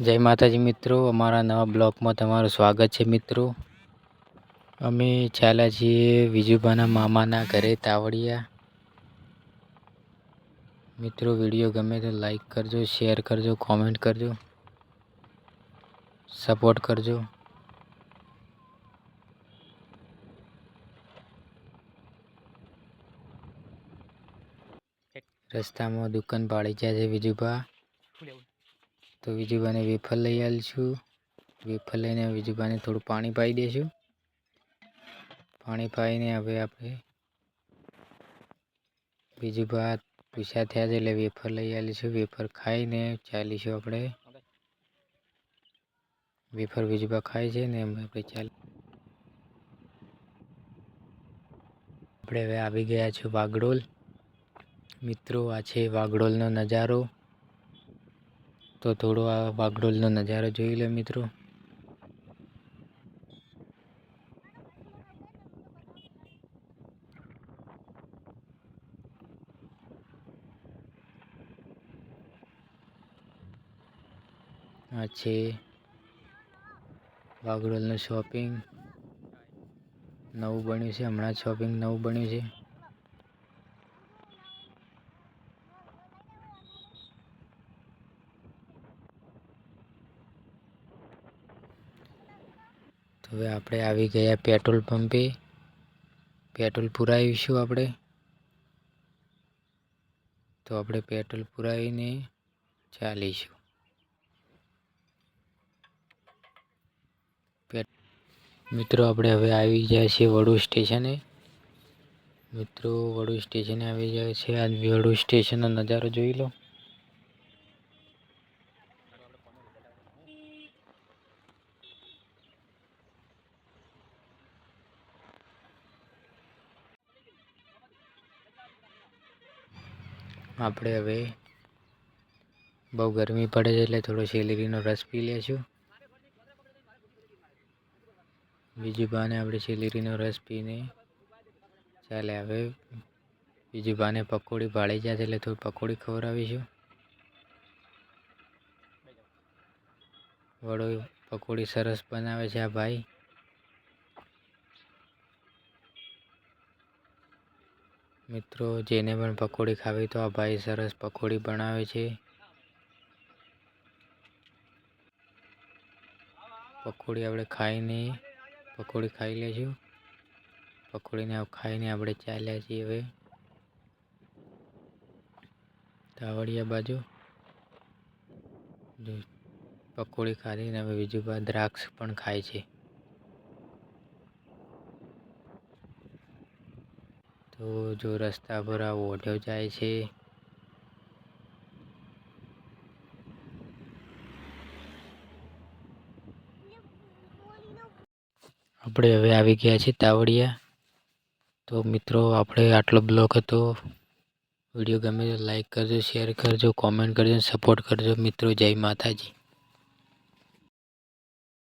જય માતાજી મિત્રો, અમારા નવા બ્લોગમાં તમારું સ્વાગત છે મિત્રો. અમે ચાલ્યા છીએ વિજુભાના મામાના ઘરે તાવડિયા. મિત્રો, વીડિયો ગમે તો લાઈક કરજો, શેર કરજો, કોમેન્ટ કરજો, સપોર્ટ કરજો. રસ્તામાં દુકાન પાડી જાય છે વિજુભા. તો વિજુભાને વેફર લઈ આવીશું વેફર લઈને વિજુભાને થોડું પાણી પાઈ દઈશું પાણી પાઈને હવે આપણે વિજુભા પૂછ્યા થયા છે એટલે વેફર લઈ આવીશું વેફર ખાઈને ચાલીશું આપણે. વેફર વિજુભા ખાય છે ને આપણે ચાલ આપણે હવે આવી ગયા છું વાગડોલ. મિત્રો, આ છે વાગડોલનો નજારો. તો થોડો આ વાગડોલનો નજારો જોઈ લે મિત્રો. આ છે વાગડોલનું શોપિંગ નવું બન્યું છે, હમણાં શોપિંગ નવું બન્યું છે. તો હવે આપણે આવી ગયા પેટ્રોલ પંપે. પેટ્રોલ પુરાવીશું આપણે. તો આપણે પેટ્રોલ પુરાવીને ચાલીશું. મિત્રો, આપણે હવે આવી ગયા છીએ વડુ સ્ટેશને. મિત્રો, વડુ સ્ટેશને આવી ગયા છે. આ વડુ સ્ટેશનનો નજારો જોઈ લો. આપણે હવે બહુ ગરમી પડે છે એટલે થોડો શેલેરીનો રસ પી લેશું બીજી બાને આપણે શેલેરીનો રસ પીને ચાલે હવે બીજી બાને પકોડી ભાળી જાય છે એટલે થોડી પકોડી ખવડાવીશું. વડો પકોડી સરસ બનાવે છે આ ભાઈ. મિત્રો, જેને પણ પકોડી ખાવી તો આ ભાઈ સરસ પકોડી બનાવે છે. પકોડી આપણે ખાઈને, પકોડી ખાઈ લેશું પકોડીને ખાઈને આપણે ચાલ્યા છીએ હવે. તાવડિયા બાજુ. પકોડી ખાધીને હવે બીજું દ્રાક્ષ પણ ખાય છે. તો જો રસ્તા પર આ ઓઢો જાય છે. આપણે હવે આવી ગયા છીએ તાવડિયા. તો મિત્રો, આપણે આટલો બ્લોગ હતો. વીડિયો ગમે તો લાઈક કરજો, શેર કરજો, કોમેન્ટ કરજો સપોર્ટ કરજો. મિત્રો, જય માતાજી.